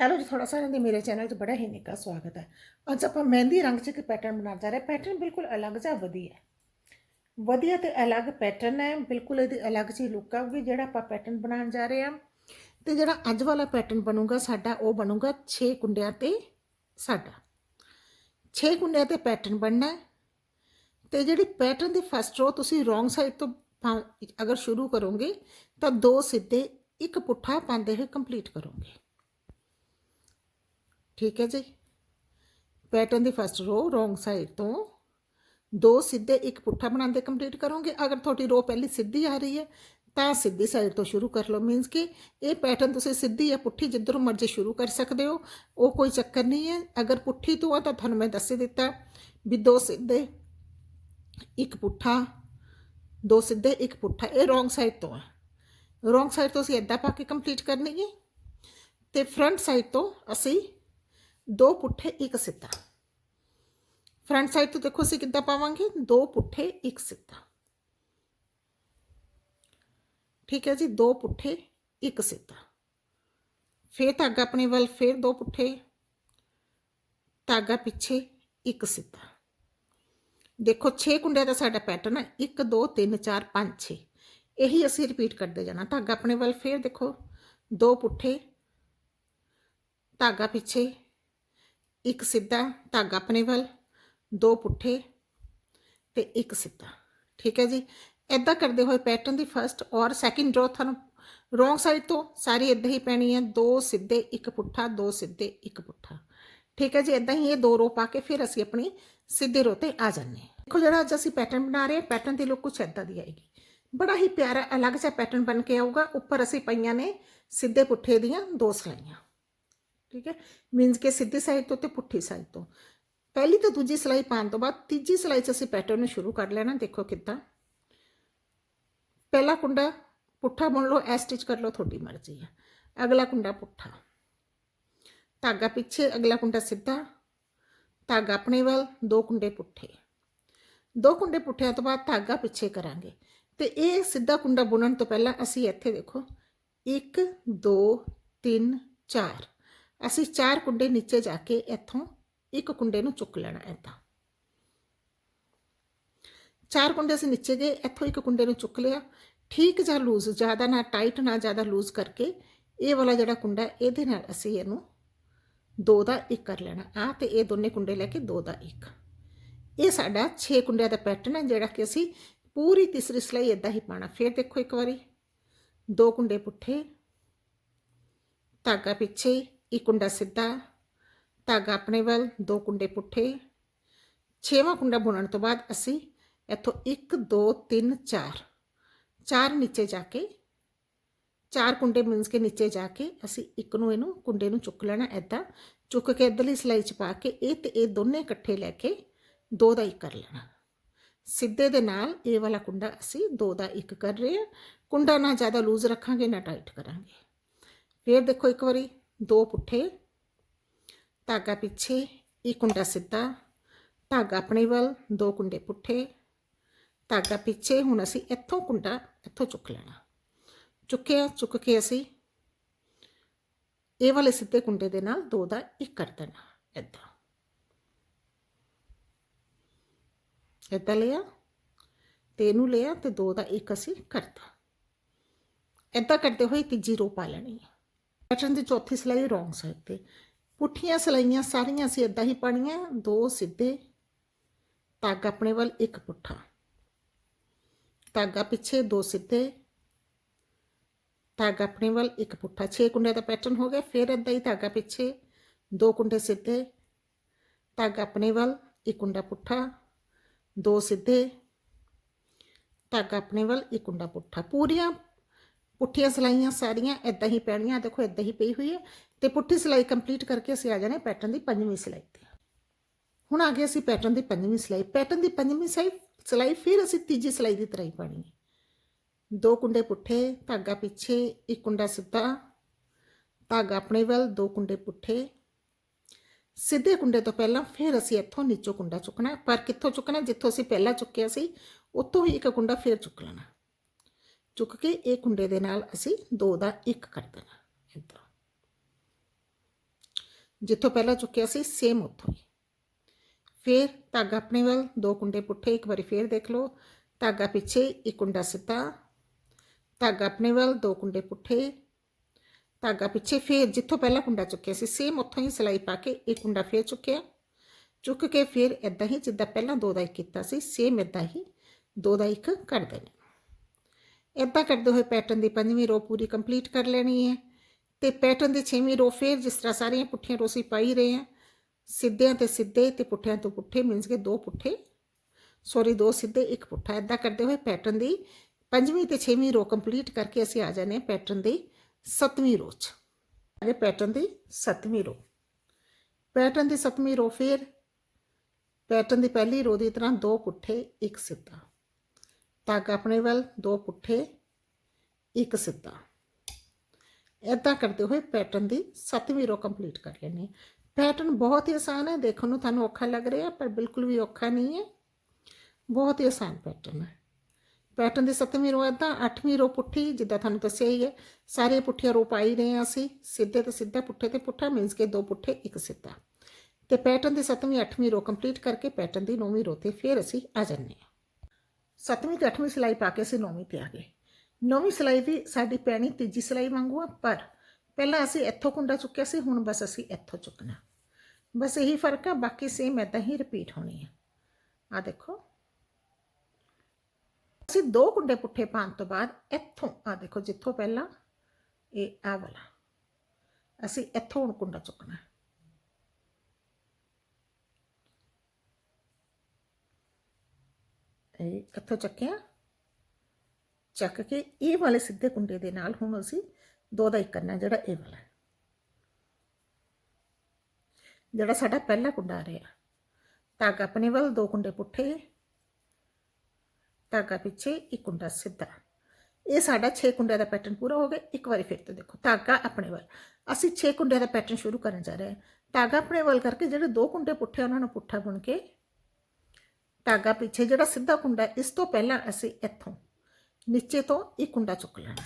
Hello ਜੀ, ਤੁਹਾਡਾ ਸਾਰਿਆਂ ਦੇ ਮੇਰੇ ਚੈਨਲ 'ਚ ਬੜਾ ਹੀ ਨਿੱਘਾ ਸਵਾਗਤ ਹੈ। ਅੱਜ ਆਪਾਂ ਮਹਿੰਦੀ ਰੰਗ 'ਚ ਇੱਕ ਪੈਟਰਨ ਬਣਾਉਣ ਜਾ ਰਹੇ ਪੈਟਰਨ ਬਿਲਕੁਲ ਅਲੱਗ ਜਿਹਾ ਵਧੀਆ ਵਧੀਆ ਤੇ ਅਲੱਗ ਪੈਟਰਨ ਹੈ। ਬਿਲਕੁਲ ਇਹਦੀ ਅਲੱਗ ਜਿਹੀ ਲੁੱਕ ਆਊਗੀ, ਜਿਹੜਾ ਆਪਾਂ ਪੈਟਰਨ ਬਣਾਉਣ ਜਾ ਰਹੇ ਹਾਂ। ਤੇ ਜਿਹੜਾ ਅੱਜ ਵਾਲਾ ਪੈਟਰਨ ਬਣੂਗਾ, ਸਾਡਾ ਉਹ ਬਣੂਗਾ 6 ਕੁੰਡਿਆਂ ਤੇ ਸਾਡਾ। 6 ਕੁੰਡਿਆਂ ਤੇ ਪੈਟਰਨ ਬਣਨਾ ਹੈ। ਤੇ ਜਿਹੜੀ ਪੈਟਰਨ ਦੀ ਫਸਟ ਰੋ ਤੁਸੀਂ ਰੋਂਗ ਸਾਈਡ ਤੋਂ ਪਾ- ਅਗਰ ਸ਼ੁਰੂ ਕਰੋਗੇ, ਤਾਂ ਦੋ ਸਿੱਧੇ ਇੱਕ ਪੁੱਠਾ ਪਾਉਂਦੇ ਹੋਏ ਕੰਪਲੀਟ ਕਰੋਗੇ। ਠੀਕ ਹੈ ਜੀ ਪੈਟਰਨ ਦੀ ਫਸਟ ਰੋ ਰੋਂਗ ਸਾਈਡ ਤੋਂ ਦੋ ਸਿੱਧੇ ਇੱਕ ਪੁੱਠਾ ਬਣਾਉਂਦੇ ਕੰਪਲੀਟ ਕਰੋਗੇ ਅਗਰ ਤੁਹਾਡੀ ਰੋ ਪਹਿਲੀ ਸਿੱਧੀ ਆ ਰਹੀ ਹੈ ਤਾਂ ਸਿੱਧੀ ਸਾਈਡ ਤੋਂ ਸ਼ੁਰੂ ਕਰ ਲਓ ਮੀਨਸ ਕਿ ਇਹ ਪੈਟਰਨ ਤੁਸੀਂ ਸਿੱਧੀ ਜਾਂ ਪੁੱਠੀ ਜਿੱਧਰੋਂ ਮਰਜ਼ੀ ਸ਼ੁਰੂ ਕਰ ਸਕਦੇ ਹੋ ਉਹ ਕੋਈ ਚੱਕਰ ਨਹੀਂ ਹੈ ਅਗਰ ਪੁੱਠੀ ਤੋਂ ਆ ਤਾਂ ਤੁਹਾਨੂੰ ਮੈਂ ਦੱਸ ਹੀ ਦਿੱਤਾ ਵੀ ਦੋ ਸਿੱਧੇ ਇੱਕ ਪੁੱਠਾ ਦੋ ਸਿੱਧੇ ਇੱਕ ਪੁੱਠਾ ਇਹ ਰੋਂਗ ਸਾਈਡ ਤੋਂ ਹੈ ਰੋਂਗ ਸਾਈਡ ਤੋਂ ਅਸੀਂ ਇੱਦਾਂ ਪਾ ਕੇ ਕੰਪਲੀਟ ਕਰਨੀ ਹੈ ਤੇ ਫਰੰਟ ਸਾਈਡ ਤੋਂ ਅਸੀਂ ਦੋ ਪੁੱਠੇ, ਇੱਕ ਸਿੱਧਾ। ਫਰੰਟ ਸਾਈਡ ਤੋਂ ਦੇਖੋ ਅਸੀਂ ਕਿੱਦਾਂ ਪਾਵਾਂਗੇ? ਦੋ ਪੁੱਠੇ, ਇੱਕ ਸਿੱਧਾ। ਠੀਕ ਹੈ ਜੀ? ਦੋ ਪੁੱਠੇ, ਇੱਕ ਸਿੱਧਾ। ਫੇਰ ਧਾਗਾ ਆਪਣੇ ਵੱਲ, ਫੇਰ ਦੋ ਪੁੱਠੇ। ਧਾਗਾ ਪਿੱਛੇ, ਇੱਕ ਸਿੱਧਾ। ਦੇਖੋ 6 ਕੁੰਡਿਆਂ ਦਾ ਸਾਡਾ ਪੈਟਰਨ ਹੈ। 1 2 3 4 5 6 ਇਹੀ ਅਸੀਂ ਰਿਪੀਟ ਕਰਦੇ ਜਾਣਾ। ਧਾਗਾ ਆਪਣੇ ਵੱਲ, ਫੇਰ ਦੇਖੋ। ਦੋ ਪੁੱਠੇ। ਧਾਗਾ ਪਿੱਛੇ ਇੱਕ ਸਿੱਧਾ ਧਾਗਾ ਆਪਣੇ ਵੱਲ, ਦੋ ਪੁੱਠੇ ਤੇ ਇੱਕ ਸਿੱਧਾ। ਠੀਕ ਹੈ ਜੀ? ਐਦਾਂ ਕਰਦੇ ਹੋਏ ਪੈਟਰਨ ਦੀ ਫਰਸਟ ਔਰ ਸੈਕਿੰਡ ਰੋ ਤੁਹਾਨੂੰ ਰੋਂਗ ਸਾਈਡ ਤੋਂ ਸਾਰੀ ਇਦਾਂ ਹੀ ਪੈਣੀ ਹੈ। ਦੋ ਸਿੱਧੇ, ਇੱਕ ਪੁੱਠਾ, ਦੋ ਸਿੱਧੇ, ਇੱਕ ਪੁੱਠਾ। ਠੀਕ ਹੈ ਜੀ? ਇਦਾਂ ਹੀ ਇਹ ਦੋ ਰੋ ਪਾ ਕੇ ਫਿਰ ਅਸੀਂ ਆਪਣੀ ਸਿੱਧੇ ਰੋ ਤੇ ਆ ਜਾਂਦੇ ਹਾਂ। ਦੇਖੋ ਜਿਹੜਾ ਅੱਜ ਅਸੀਂ ਪੈਟਰਨ ਬਣਾ ਰਹੇ ਹਾਂ ਪੈਟਰਨ ਦੀ ਲੁੱਕ ਕੁਛ ਇਦਾਂ ਦੀ ਆਏਗੀ। ਬੜਾ ਹੀ ਪਿਆਰਾ ਅਲੱਗ ਜਿਹਾ ਪੈਟਰਨ ਬਣ ਕੇ ਆਊਗਾ। ਉੱਪਰ ਅਸੀਂ ਪਈਆਂ ਨੇ ਸਿੱਧੇ ਪੁੱਠੇ ਦੀਆਂ ਦੋ ਸਲਾਈਆਂ। ਠੀਕ ਹੈ? ਮੀਨਸ ਕਿ ਸਿੱਧੀ ਸਾਈਡ ਤੋਂ ਤੇ ਪੁੱਠੀ ਸਾਈਡ ਤੋਂ। ਪਹਿਲੀ ਤੇ ਦੂਜੀ ਸਲਾਈ ਪਾਉਣ ਤੋਂ ਬਾਅਦ ਤੀਜੀ ਸਲਾਈ 'ਚ ਅਸੀਂ ਪੈਟਰਨ ਨੂੰ ਸ਼ੁਰੂ ਕਰ ਲੈਣਾ, ਦੇਖੋ ਕਿੱਦਾਂ। ਪਹਿਲਾ ਕੁੰਡਾ ਪੁੱਠਾ ਬੁਣ ਲਓ ਐ ਸਟਿਚ ਕਰ ਲਓ, ਤੁਹਾਡੀ ਮਰਜ਼ੀ ਹੈ। ਅਗਲਾ ਕੁੰਡਾ ਪੁੱਠਾ। ਧਾਗਾ ਪਿੱਛੇ, ਅਗਲਾ ਕੁੰਡਾ ਸਿੱਧਾ। ਧਾਗਾ ਆਪਣੇ ਵੱਲ, ਦੋ ਕੁੰਡੇ ਪੁੱਠੇ। ਦੋ ਕੁੰਡੇ ਪੁੱਠਿਆਂ ਤੋਂ ਬਾਅਦ ਧਾਗਾ ਪਿੱਛੇ ਕਰਾਂਗੇ। ਤੇ ਇਹ ਸਿੱਧਾ ਕੁੰਡਾ ਬੁਣਨ ਤੋਂ ਪਹਿਲਾਂ ਅਸੀਂ ਇੱਥੇ ਦੇਖੋ 1 2 3 4 ਅਸੀਂ ਚਾਰ ਕੁੰਡੇ ਨੀਚੇ ਜਾ ਕੇ ਇੱਥੋਂ ਇੱਕ ਕੁੰਡੇ ਨੂੰ ਚੁੱਕ ਲੈਣਾ ਏਦਾਂ। ਚਾਰ ਕੁੰਡੇ ਅਸੀਂ ਨੀਚੇ ਗਏ, ਇੱਥੋਂ ਇੱਕ ਕੁੰਡੇ ਨੂੰ ਚੁੱਕ ਲਿਆ। ਠੀਕ ਜਿਹਾ ਲੂਜ਼, ਜ਼ਿਆਦਾ ਨਾ ਟਾਈਟ, ਨਾ ਜ਼ਿਆਦਾ ਲੂਜ਼ ਕਰਕੇ ਇਹ ਵਾਲਾ ਜਿਹੜਾ ਕੁੰਡਾ ਇਹਦੇ ਨਾਲ ਅਸੀਂ ਇਹਨੂੰ ਦੋ ਦਾ ਇੱਕ ਕਰ ਲੈਣਾ। ਆ ਤੇ ਇਹ ਦੋਨੇ ਕੁੰਡੇ ਲੈ ਕੇ ਦੋ ਦਾ ਇੱਕ। ਇਹ ਸਾਡਾ 6 ਕੁੰਡਿਆਂ ਦਾ ਪੈਟਰਨ ਹੈ, ਜਿਹੜਾ ਕਿ ਅਸੀਂ ਪੂਰੀ ਤੀਸਰੀ ਸਲਾਈ ਇਦਾਂ ਹੀ ਪਾਣਾ ਫਿਰ ਦੇਖੋ ਇੱਕ ਵਾਰੀ। ਦੋ ਕੁੰਡੇ ਪੁੱਠੇ, ਧਾਗਾ ਪਿੱਛੇ ਇੱਕ ਕੁੰਡਾ ਸਿੱਧਾ, ਧਾਗਾ ਆਪਣੇ ਵੱਲ, ਦੋ ਕੁੰਡੇ ਪੁੱਠੇ। ਛੇਵਾਂ ਕੁੰਡਾ ਬੁਣਨ ਤੋਂ ਬਾਅਦ ਅਸੀਂ ਇੱਥੋਂ 1 2 3 4 ਚਾਰ ਨੀਚੇ ਜਾ ਕੇ, ਚਾਰ ਕੁੰਡੇ ਮੀਨਸ ਕੇ ਨੀਚੇ ਜਾ ਕੇ ਅਸੀਂ ਇੱਕ ਨੂੰ ਇਹਨੂੰ, ਕੁੰਡੇ ਨੂੰ ਚੁੱਕ ਲੈਣਾ ਐਦਾਂ ਚੁੱਕ ਕੇ ਇਧਰਲੀ ਸਲਾਈ ਚ ਪਾ ਕੇ ਇਹ ਤੇ ਇਹ ਦੋਨੇ ਇਕੱਠੇ ਲੈ ਕੇ ਦੋ ਦਾ ਇੱਕ ਕਰ ਲੈਣਾ। ਸਿੱਧੇ ਦੇ ਨਾਲ ਇਹ ਵਾਲਾ ਕੁੰਡਾ ਅਸੀਂ ਦੋ ਦਾ ਇੱਕ ਕਰ ਰਹੇ ਹਾਂ। ਕੁੰਡਾ ਨਾ ਜ਼ਿਆਦਾ ਲੂਜ਼ ਰੱਖਾਂਗੇ, ਨਾ ਟਾਈਟ ਕਰਾਂਗੇ। ਫਿਰ ਦੇਖੋ ਇੱਕ ਵਾਰੀ ਦੋ ਪੁੱਠੇ, ਧਾਗਾ ਪਿੱਛੇ ਇੱਕ ਕੁੰਡਾ ਸਿੱਧਾ, ਧਾਗਾ ਆਪਣੇ ਵੱਲ ਦੋ ਕੁੰਡੇ ਪੁੱਠੇ, ਧਾਗਾ ਪਿੱਛੇ ਹੁਣ ਅਸੀਂ ਇੱਥੋਂ ਕੁੰਡਾ ਇੱਥੋਂ ਚੁੱਕ ਲੈਣਾ। ਚੁੱਕਿਆ, ਚੁੱਕ ਕੇ ਅਸੀਂ ਇਹ ਵਾਲੇ ਸਿੱਧੇ ਕੁੰਡੇ ਦੇ ਨਾਲ ਦੋ ਦਾ ਇੱਕ ਕਰ ਦੇਣਾ, ਏਦਾਂ। ਏਦਾਂ ਲਿਆ ਤੇ ਇਹਨੂੰ ਲਿਆ ਤੇ ਦੋ ਦਾ ਇੱਕ ਅਸੀਂ ਕਰਤਾ। ਏਦਾਂ ਕਰਦੇ ਹੋਏ ਤੀਜੀ ਰੋ ਪਾ ਲੈਣੀ ਹੈ ਪੈਟਰਨ ਦੀ ਚੌਥੀ ਸਲਾਈ ਰੋਂਗ ਸਾਈਡ ਤੇ। ਪੁੱਠੀਆਂ ਸਲਾਈਆਂ ਸਾਰੀਆਂ ਅਸੀਂ ਇਦਾਂ ਹੀ ਪਾਣੀਆਂ ਦੋ ਸਿੱਧੇ, ਧਾਗਾ ਆਪਣੇ ਵੱਲ, ਇੱਕ ਪੁੱਠਾ। ਧਾਗਾ ਪਿੱਛੇ, ਦੋ ਸਿੱਧੇ, ਧਾਗਾ ਆਪਣੇ ਵੱਲ, ਇੱਕ ਪੁੱਠਾ। 6 ਕੁੰਡੇ ਦਾ ਪੈਟਰਨ ਹੋ ਗਿਆ, ਫਿਰ ਇਦਾਂ ਹੀ ਧਾਗਾ ਪਿੱਛੇ, ਦੋ ਕੁੰਡੇ ਸਿੱਧੇ, ਧਾਗਾ ਆਪਣੇ ਵੱਲ, ਇੱਕ ਕੁੰਡਾ ਪੁੱਠਾ, ਦੋ ਸਿੱਧੇ, ਧਾਗਾ ਆਪਣੇ ਵੱਲ, ਇੱਕ ਕੁੰਡਾ ਪੁੱਠਾ। ਪੂਰੀਆਂ ਪੁੱਠੀਆਂ ਸਲਾਈਆਂ ਸਾਰੀਆਂ ਇਦਾਂ ਹੀ ਪੈਣੀਆਂ ਦੇਖੋ ਇਦਾਂ ਹੀ ਪਈ ਹੋਈ ਹੈ ਤੇ ਪੁੱਠੀ ਸਲਾਈ ਕੰਪਲੀਟ ਕਰਕੇ ਅਸੀਂ ਆ ਜਾਣੇ ਪੈਟਰਨ ਦੀ ਪੰਜਵੀਂ ਸਲਾਈ ਤੇ। ਹੁਣ ਆ ਗਏ ਅਸੀਂ ਪੈਟਰਨ ਦੀ ਪੰਜਵੀਂ ਸਲਾਈ। ਪੈਟਰਨ ਦੀ ਪੰਜਵੀਂ ਸਲਾਈ ਸਲਾਈ ਫਿਰ ਅਸੀਂ ਤੀਜੀ ਸਲਾਈ ਦੀ ਤਰ੍ਹਾਂ ਹੀ ਪਾਣੀ ਹੈ। ਦੋ ਕੁੰਡੇ ਪੁੱਠੇ, ਧਾਗਾ ਪਿੱਛੇ, ਇੱਕ ਕੁੰਡਾ ਸਿੱਧਾ, ਧਾਗਾ ਆਪਣੇ ਵੱਲ, ਦੋ ਕੁੰਡੇ ਪੁੱਠੇ। ਸਿੱਧੇ ਕੁੰਡੇ ਤੋਂ ਪਹਿਲਾਂ ਫਿਰ ਅਸੀਂ ਇੱਥੋਂ ਨੀਚੋਂ ਕੁੰਡਾ ਚੁੱਕਣਾ ਪਰ ਕਿੱਥੋਂ ਚੁੱਕਣਾ ਜਿੱਥੋਂ ਅਸੀਂ ਪਹਿਲਾਂ ਚੁੱਕਿਆ ਸੀ, ਉੱਥੋਂ ਹੀ ਇੱਕ ਕੁੰਡਾ ਫਿਰ ਚੁੱਕ ਲੈਣਾ। ਚੁੱਕ ਕੇ ਇਹ ਕੁੰਡੇ ਦੇ ਨਾਲ ਅਸੀਂ ਦੋ ਦਾ ਇੱਕ ਕਰ ਦੇਣਾ ਇੱਦਾਂ ਜਿੱਥੋਂ ਪਹਿਲਾਂ ਚੁੱਕਿਆ ਸੀ ਸੇਮ ਉੱਥੋਂ ਹੀ ਫਿਰ ਧਾਗਾ ਆਪਣੇ ਵੱਲ ਦੋ ਕੁੰਡੇ ਪੁੱਠੇ ਇੱਕ ਵਾਰੀ ਫੇਰ ਦੇਖ ਲਓ ਧਾਗਾ ਪਿੱਛੇ ਇੱਕ ਕੁੰਡਾ ਸਿੱਧਾ ਧਾਗਾ ਆਪਣੇ ਵੱਲ ਦੋ ਕੁੰਡੇ ਪੁੱਠੇ ਧਾਗਾ ਪਿੱਛੇ ਫੇਰ ਜਿੱਥੋਂ ਪਹਿਲਾਂ ਕੁੰਡਾ ਚੁੱਕਿਆ ਸੀ ਸੇਮ ਉੱਥੋਂ ਹੀ ਸਿਲਾਈ ਪਾ ਕੇ ਇੱਕ ਕੁੰਡਾ ਫੇਰ ਚੁੱਕਿਆ ਚੁੱਕ ਕੇ ਫਿਰ ਇਦਾਂ ਹੀ ਜਿੱਦਾਂ ਪਹਿਲਾਂ ਦੋ ਦਾ ਇੱਕ ਕੀਤਾ ਸੀ ਸੇਮ ਇਦਾਂ ਹੀ ਦੋ ਦਾ ਇੱਕ ਕਰ ਦੇਣਾ ਇਦਾਂ ਕਰਦੇ ਹੋਏ ਪੈਟਰਨ ਦੀ ਪੰਜਵੀਂ ਰੋ ਪੂਰੀ ਕੰਪਲੀਟ ਕਰ ਲੈਣੀ ਹੈ। ਤੇ ਪੈਟਰਨ ਦੀ ਛੇਵੀਂ ਰੋ ਫਿਰ ਜਿਸ ਤਰ੍ਹਾਂ ਸਾਰੀਆਂ ਪੁੱਠੀਆਂ ਰੋਸੀ ਪਾਈ ਰਹੇ ਆ ਸਿੱਧਿਆਂ ਤੇ ਸਿੱਧੇ ਤੇ ਪੁੱਠਿਆਂ ਤੋਂ ਪੁੱਠੇ ਮੀਨਸ ਕਿ ਦੋ ਪੁੱਠੇ ਸੌਰੀ ਦੋ ਸਿੱਧੇ, ਇੱਕ ਪੁੱਠਾ। ਇਦਾਂ ਕਰਦੇ ਹੋਏ ਪੈਟਰਨ ਦੀ ਪੰਜਵੀਂ ਤੇ ਛੇਵੀਂ ਰੋ ਕੰਪਲੀਟ ਕਰਕੇ ਅਸੀਂ ਆ ਜਾਣੇ ਪੈਟਰਨ ਦੀ ਸੱਤਵੀਂ ਰੋ 'ਚ। ਅਗੇ ਪੈਟਰਨ ਦੀ ਸੱਤਵੀਂ ਰੋ ਪੈਟਰਨ ਦੀ ਸੱਤਵੀਂ ਰੋ ਫਿਰ ਪੈਟਰਨ ਦੀ ਪਹਿਲੀ ਰੋ ਦੀ ਤਰ੍ਹਾਂ ਦੋ ਪੁੱਠੇ, ਇੱਕ ਸਿੱਧਾ। ਧਾਗਾ ਆਪਣੇ ਵੱਲ ਦੋ ਪੁੱਠੇ, ਇੱਕ ਸਿੱਧਾ। ਇਦਾਂ ਕਰਦੇ ਹੋਏ ਪੈਟਰਨ ਦੀ ਸੱਤਵੀਂ ਰੋ ਕੰਪਲੀਟ ਕਰ ਲੈਣੀ ਹੈ। ਪੈਟਰਨ ਬਹੁਤ ਹੀ ਆਸਾਨ ਹੈ, ਦੇਖਣ ਨੂੰ ਤੁਹਾਨੂੰ ਔਖਾ ਲੱਗ ਰਿਹਾ, ਪਰ ਬਿਲਕੁਲ ਵੀ ਔਖਾ ਨਹੀਂ ਹੈ। ਬਹੁਤ ਹੀ ਆਸਾਨ ਪੈਟਰਨ ਹੈ। ਪੈਟਰਨ ਦੀ ਸੱਤਵੀਂ ਰੋ ਇਦਾਂ ਅੱਠਵੀਂ ਰੋ ਪੁੱਠੀ, ਜਿੱਦਾਂ ਤੁਹਾਨੂੰ ਦੱਸਿਆ ਹੀ ਹੈ। ਸਾਰੇ ਪੁੱਠੀਆਂ ਰੋ ਪਾਈ ਰਹੇ ਹਾਂ ਅਸੀਂ, ਸਿੱਧੇ ਤੇ ਸਿੱਧਾ, ਪੁੱਠੇ ਤੇ ਪੁੱਠਾ ਮੀਨਸ ਕਿ ਦੋ ਪੁੱਠੇ, ਇੱਕ ਸਿੱਧਾ। ਤੇ ਪੈਟਰਨ ਦੀ ਸੱਤਵੀਂ, ਅੱਠਵੀਂ ਰੋ ਕੰਪਲੀਟ ਕਰਕੇ ਪੈਟਰਨ ਦੀ ਨੌਵੀਂ ਰੋ ਤੇ ਫਿਰ ਅਸੀਂ ਆ ਜੰਨੇ ਹਾਂ। ਸੱਤਵੀਂ ਤੇ ਅੱਠਵੀਂ ਸਿਲਾਈ ਪਾ ਕੇ ਅਸੀਂ ਨੌਵੀਂ ਤੇ ਆ ਗਏ। ਨੌਵੀਂ ਸਿਲਾਈ ਵੀ ਸਾਡੀ ਪੈਣੀ ਤੀਜੀ ਸਿਲਾਈ ਵਾਂਗੂ ਆ, ਪਰ ਪਹਿਲਾਂ ਅਸੀਂ ਇੱਥੋਂ ਕੁੰਡਾ ਚੁੱਕਿਆ ਸੀ, ਹੁਣ ਬਸ ਅਸੀਂ ਇੱਥੋਂ ਚੁੱਕਣਾ। ਬਸ ਇਹੀ ਫ਼ਰਕ ਆ, ਬਾਕੀ ਸੇਮ ਇਦਾਂ ਹੀ ਰਿਪੀਟ ਹੋਣੀ ਹੈ ਆ ਦੇਖੋ। ਅਸੀਂ ਦੋ ਕੁੰਡੇ ਪੁੱਠੇ ਪਾਉਣ ਤੋਂ ਬਾਅਦ ਇੱਥੋਂ, ਆ ਦੇਖੋ ਜਿੱਥੋਂ ਪਹਿਲਾਂ ਇਹ ਆ ਵਾਲਾ। ਅਸੀਂ ਇੱਥੋਂ ਹੁਣ ਕੁੰਡਾ ਚੁੱਕਣਾ। ਇਹ ਇੱਥੋਂ ਚੱਕਿਆ। ਚੱਕ ਕੇ ਇਹ ਵਾਲੇ ਸਿੱਧੇ ਕੁੰਡੇ ਦੇ ਨਾਲ ਹੁਣ ਅਸੀਂ ਦੋ ਦਾ ਇੱਕ ਕਰਨਾ, ਜਿਹੜਾ ਇਹ ਵਾਲਾ। ਜਿਹੜਾ ਸਾਡਾ ਪਹਿਲਾ ਕੁੰਡਾ ਆ ਰਿਹਾ। ਧਾਗਾ ਆਪਣੇ ਵੱਲ, ਦੋ ਕੁੰਡੇ ਪੁੱਠੇ। ਧਾਗਾ ਪਿੱਛੇ, ਇੱਕ ਕੁੰਡਾ ਸਿੱਧਾ। ਇਹ ਸਾਡਾ 6 ਕੁੰਡਿਆਂ ਦਾ ਪੈਟਰਨ ਪੂਰਾ ਹੋ ਗਿਆ। ਇੱਕ ਵਾਰੀ ਫਿਰ ਤੋਂ ਦੇਖੋ, ਧਾਗਾ ਆਪਣੇ ਵੱਲ। ਅਸੀਂ 6 ਕੁੰਡਿਆਂ ਦਾ ਪੈਟਰਨ ਸ਼ੁਰੂ ਕਰਨ ਜਾ ਰਹੇ ਹਾਂ। ਧਾਗਾ ਆਪਣੇ ਵੱਲ ਕਰਕੇ ਜਿਹੜੇ ਦੋ ਕੁੰਡੇ ਪੁੱਠੇ ਉਹਨਾਂ ਨੂੰ ਪੁੱਠਾ ਬੁਣ ਕੇ ਧਾਗਾ ਪਿੱਛੇ ਜਿਹੜਾ ਸਿੱਧਾ ਕੁੰਡਾ ਇਸ ਤੋਂ ਪਹਿਲਾਂ ਅਸੀਂ ਇੱਥੋਂ, ਨੀਚੇ ਤੋਂ ਇੱਕ ਕੁੰਡਾ ਚੁੱਕ ਲੈਣਾ।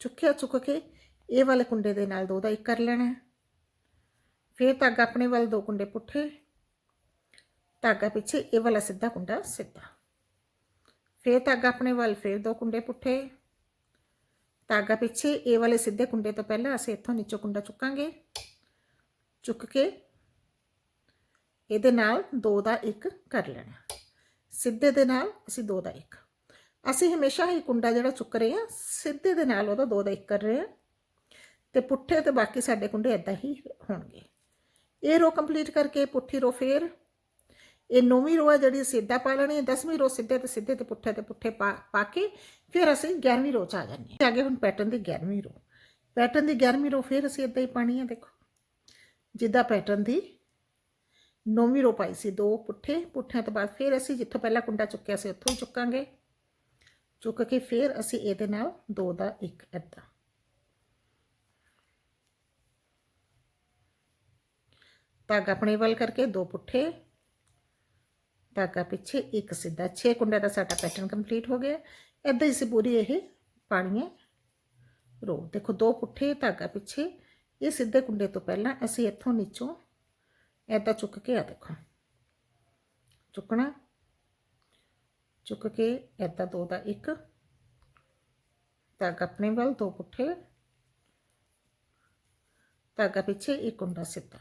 ਚੁੱਕਿਆ ਚੁੱਕ ਕੇ ਇਹ ਵਾਲੇ ਕੁੰਡੇ ਦੇ ਨਾਲ ਦੋ ਦਾ ਇੱਕ ਕਰ ਲੈਣਾ ਫਿਰ ਧਾਗਾ ਆਪਣੇ ਵੱਲ ਦੋ ਕੁੰਡੇ ਪੁੱਠੇ, ਧਾਗਾ ਪਿੱਛੇ ਇਹ ਵਾਲਾ ਸਿੱਧਾ ਕੁੰਡਾ ਸਿੱਧਾ। ਫਿਰ ਧਾਗਾ ਆਪਣੇ ਵੱਲ ਫਿਰ ਦੋ ਕੁੰਡੇ ਪੁੱਠੇ, ਧਾਗਾ ਪਿੱਛੇ ਇਹ ਵਾਲੇ ਸਿੱਧੇ ਕੁੰਡੇ ਤੋਂ ਪਹਿਲਾਂ ਅਸੀਂ ਇੱਥੋਂ ਨੀਚੋਂ ਕੁੰਡਾ ਚੁੱਕਾਂਗੇ। ਚੁੱਕ ਕੇ ਇਹਦੇ ਨਾਲ ਦੋ ਦਾ ਇੱਕ ਕਰ ਲੈਣਾ। ਸਿੱਧੇ ਦੇ ਨਾਲ ਅਸੀਂ ਦੋ ਦਾ ਇੱਕ। ਅਸੀਂ ਹਮੇਸ਼ਾ ਹੀ ਕੁੰਡਾ ਜਿਹੜਾ ਚੁੱਕ ਰਹੇ ਹਾਂ, ਸਿੱਧੇ ਦੇ ਨਾਲ ਉਹਦਾ ਦੋ ਦਾ ਇੱਕ ਕਰ ਰਹੇ ਹਾਂ ਤੇ ਪੁੱਠੇ ਤੇ ਬਾਕੀ ਸਾਡੇ ਕੁੰਡੇ ਇਦਾਂ ਹੀ ਹੋਣਗੇ। ਇਹ ਰੋ ਕੰਪਲੀਟ ਕਰਕੇ ਪੁੱਠੀ ਰੋ ਫੇਰ। ਇਹ ਨੌਵੀਂ ਰੋ ਹੈ ਜਿਹੜੀ ਸਿੱਧਾ ਪਾ ਲੈਣੀ ਹੈ 10ਵੀਂ ਰੋ ਸਿੱਧੇ ਤੇ ਸਿੱਧੇ ਤੇ ਪੁੱਠੇ ਤੇ ਪੁੱਠੇ ਪਾ ਪਾ ਕੇ ਫਿਰ ਅਸੀਂ 11ਵੀਂ ਰੋ ਚ ਆ ਜਾਂਦੇ ਹਾਂ। ਅੱਗੇ ਹੁਣ ਪੈਟਰਨ ਦੀ 11ਵੀਂ ਰੋ। ਪੈਟਰਨ ਦੀ 11ਵੀਂ ਰੋ ਫਿਰ ਅਸੀਂ ਇਦਾਂ ਹੀ ਪਾਣੀ ਹੈ, ਦੇਖੋ। ਜਿੱਦਾਂ ਪੈਟਰਨ ਦੀ ਨੌਵੀਂ ਰੋ ਪਾਈ ਸੀ ਦੋ ਪੁੱਠੇ ਪੁੱਠਿਆਂ ਤੋਂ ਬਾਅਦ ਫਿਰ ਅਸੀਂ ਜਿੱਥੋਂ ਪਹਿਲਾਂ ਕੁੰਡਾ ਚੁੱਕਿਆ ਸੀ ਉੱਥੋਂ ਹੀ ਚੁੱਕਾਂਗੇ ਚੁੱਕ ਕੇ ਫਿਰ ਅਸੀਂ ਇਹਦੇ ਨਾਲ ਦੋ ਦਾ ਇੱਕ ਏਦਾਂ ਧਾਗਾ ਆਪਣੇ ਵੱਲ ਕਰਕੇ ਦੋ ਪੁੱਠੇ ਧਾਗਾ ਪਿੱਛੇ ਇੱਕ ਸਿੱਧਾ 6 ਕੁੰਡਿਆਂ ਦਾ ਸਾਡਾ ਪੈਟਰਨ ਕੰਪਲੀਟ ਹੋ ਗਿਆ ਇਦਾਂ ਹੀ ਅਸੀਂ ਪੂਰੀ ਇਹ ਪਾਣੀ ਹੈ ਰੋ ਦੇਖੋ ਦੋ ਪੁੱਠੇ ਧਾਗਾ ਪਿੱਛੇ ਇਹ ਸਿੱਧੇ ਕੁੰਡੇ ਤੋਂ ਪਹਿਲਾਂ ਅਸੀਂ ਇੱਥੋਂ ਨੀਚੋਂ ਐਦਾਂ ਚੁੱਕ ਕੇ ਆ ਦੇਖੋ। ਚੁੱਕਣਾ। ਚੁੱਕ ਕੇ ਐਦਾਂ ਦੋ ਦਾ ਇੱਕ। ਧਾਗਾ ਆਪਣੇ ਵੱਲ, ਦੋ ਪੁੱਠੇ। ਧਾਗਾ ਪਿੱਛੇ, ਇੱਕ ਕੁੰਡਾ ਸਿੱਧਾ।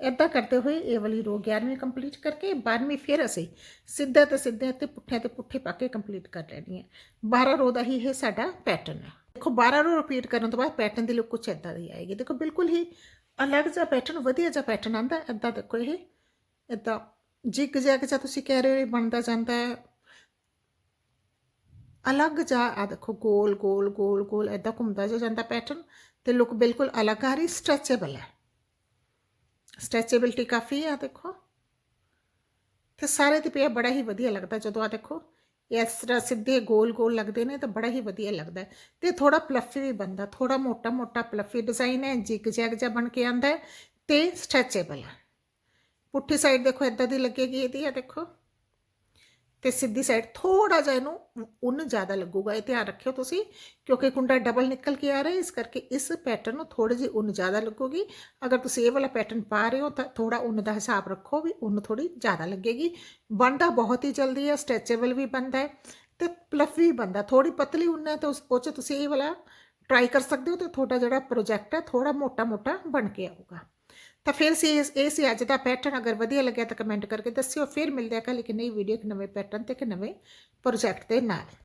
ਐਦਾਂ ਕਰਦੇ ਹੋਏ ਇਹ ਵਾਲੀ ਰੋ 11ਵੀਂ ਕੰਪਲੀਟ ਕਰਕੇ 12ਵੀਂ ਫਿਰ ਅਸੀਂ ਸਿੱਧਾ ਤੇ ਸਿੱਧੇ ਤੇ ਪੁੱਠਿਆਂ ਤੇ ਪੁੱਠੇ ਪਾ ਕੇ ਕੰਪਲੀਟ ਕਰ ਲੈਣੀ ਹੈ। 12 ਰੋ ਦਾ ਹੀ ਇਹ ਸਾਡਾ ਪੈਟਰਨ ਹੈ। ਦੇਖੋ 12 ਰੋ ਰਿਪੀਟ ਕਰਨ ਤੋਂ ਬਾਅਦ ਪੈਟਰਨ ਦੀ ਲੁੱਕ ਕੁਛ ਐਦਾਂ ਦੀ ਆਏਗੀ। ਦੇਖੋ, ਬਿਲਕੁਲ ਹੀ ਅਲੱਗ ਜਿਹਾ ਪੈਟਰਨ ਵਧੀਆ ਜਿਹਾ ਪੈਟਰਨ ਆਂਦਾ ਐਦਾਂ ਦੇਖੋ ਇਹ ਐਦਾਂ ਜਿਗ ਜੈਗ ਜਿਹਾ ਤੁਸੀਂ ਕਹਿ ਰਹੇ ਹੋ, ਇਹ ਬਣਦਾ ਜਾਂਦਾ ਹੈ। ਅਲੱਗ ਜਿਹਾ ਆ ਦੇਖੋ, ਗੋਲ ਗੋਲ ਗੋਲ ਗੋਲ ਐਦਾਂ ਘੁੰਮਦਾ ਜਿਹਾ ਜਾਂਦਾ ਪੈਟਰਨ ਤੇ ਲੁੱਕ ਬਿਲਕੁਲ ਅਲੱਗ ਆ ਰਹੀ ਸਟ੍ਰੈਚੇਬਲ ਹੈ। ਸਟ੍ਰੈਚੇਬਿਲਟੀ ਕਾਫੀ ਆ ਦੇਖੋ। ਤੇ ਸਾਰੇ ਤੇ ਪਿਆ ਬੜਾ ਹੀ ਵਧੀਆ ਲੱਗਦਾ ਜਦੋਂ ਆ ਦੇਖੋ ਇਸ ਤਰ੍ਹਾਂ ਸਿੱਧੇ ਗੋਲ ਗੋਲ ਲੱਗਦੇ ਨੇ ਤਾਂ ਬੜਾ ਹੀ ਵਧੀਆ ਲੱਗਦਾ ਹੈ। ਤੇ ਥੋੜਾ ਪਲਫੀ ਵੀ ਬੰਦਾ ਥੋੜਾ ਮੋਟਾ ਮੋਟਾ ਪਲੱਫੀ ਡਿਜ਼ਾਈਨ ਹੈ ਜਿਗ ਜੈਗ ਜਿਹਾ ਬਣ ਕੇ ਆਂਦਾ ਹੈ ਤੇ ਸਟ੍ਰੈਚੇਬਲ ਹੈ। ਪੁੱਠੀ ਸਾਈਡ ਦੇਖੋ ਇਦਾਂ ਦੀ ਲੱਗੇਗੀ ਇਹਦੀ ਆ ਦੇਖੋ। ਤੇ ਸਿੱਧੀ ਸਾਈਡ ਥੋੜਾ ਜਿਹਾ ਇਹਨੂੰ ਉਨ ਜ਼ਿਆਦਾ ਲੱਗੂਗਾ, ਇਹ ਧਿਆਨ ਰੱਖਿਓ ਤੁਸੀਂ, ਕਿਉਂਕਿ ਕੁੰਡਾ ਡਬਲ ਨਿਕਲ ਕੇ ਆ ਰਿਹਾ ਇਸ ਕਰਕੇ ਇਸ ਪੈਟਰਨ ਨੂੰ ਥੋੜੀ ਜਿਹੀ ਉਨ ਜ਼ਿਆਦਾ ਲੱਗੂਗੀ। ਅਗਰ ਤੁਸੀਂ ਇਹ ਵਾਲਾ ਪੈਟਰਨ ਪਾ ਰਹੇ ਹੋ ਤਾਂ ਥੋੜਾ ਉਨ ਦਾ ਹਿਸਾਬ ਰੱਖੋ ਵੀ ਉਨ ਥੋੜੀ ਜ਼ਿਆਦਾ ਲੱਗੇਗੀ। ਬਣਦਾ ਬਹੁਤ ਹੀ ਜਲਦੀ ਹੈ ਸਟ੍ਰੈਚੇਬਲ ਵੀ ਬਣਦਾ ਹੈ ਤੇ ਪਲਫੀ ਬਣਦਾ ਥੋੜੀ ਪਤਲੀ ਉਨ ਹੈ ਤਾਂ ਉਸ, ਉਹ 'ਚ ਤੁਸੀਂ ਇਹ ਵਾਲਾ ਟਰਾਈ ਕਰ ਸਕਦੇ ਹੋ ਤੇ ਤੁਹਾਡਾ ਜਿਹੜਾ ਪ੍ਰੋਜੈਕਟ ਹੈ ਥੋੜਾ ਮੋਟਾ ਮੋਟਾ ਬਣ ਕੇ ਆਊਗਾ। ਤਾਂ ਫਿਰ ਸੀ ਇਹ ਸੀ ਅੱਜ ਦਾ ਪੈਟਰਨ ਅਗਰ ਵਧੀਆ ਲੱਗਿਆ ਤਾਂ ਕਮੈਂਟ ਕਰਕੇ ਦੱਸਿਓ। ਫਿਰ ਮਿਲਦੇ ਆ ਕੱਲ੍ਹ ਇੱਕ ਨਈ ਵੀਡੀਓ ਇੱਕ ਨਵੇਂ ਪੈਟਰਨ ਤੇ, ਇੱਕ ਨਵੇਂ ਪ੍ਰੋਜੈਕਟ ਦੇ ਨਾਲ।